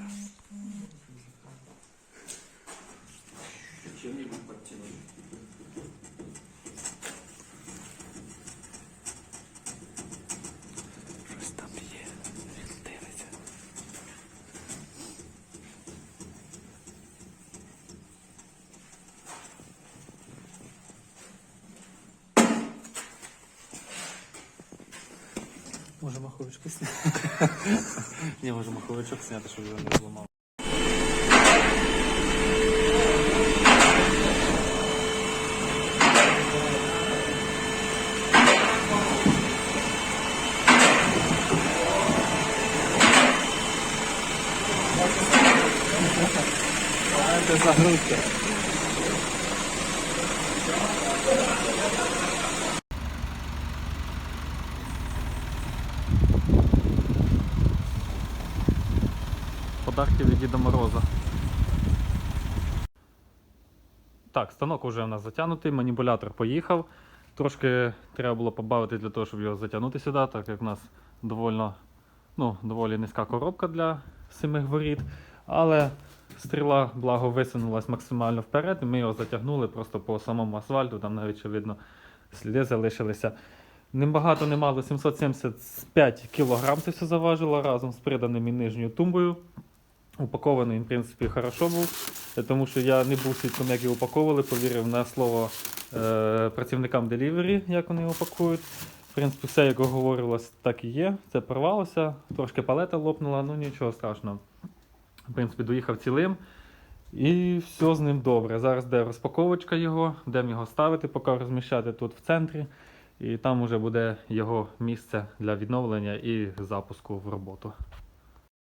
嗯。Може маховичку зняти? Ні, може маховичок зняти, щоб його не зламав. Загрузка. Подарки від Діда Мороза. Так, станок уже у нас затягнутий, маніпулятор поїхав. Трошки треба було побавити для того, щоб його затягнути сюди, так як в нас довольно, ну, доволі низька коробка для семи воріт. Але стріла, благо, висунулась максимально вперед, і ми його затягнули просто по самому асфальту, там навіть ще сліди залишилися. Небагато, немало 775 кг це все заважило разом з приданим і нижньою тумбою. Упакований, в принципі, хорошо був, е, тому що я не був свідком, як його упаковували, повірив на слово е, працівникам делівері, як вони його пакують. В принципі, все, як говорилось, так і є. Це порвалося, трошки палета лопнула, ну нічого страшного. В принципі, доїхав цілим. І все з ним добре. Зараз де розпаковочка його, де його ставити, поки розміщати тут в центрі. І там вже буде його місце для відновлення і запуску в роботу.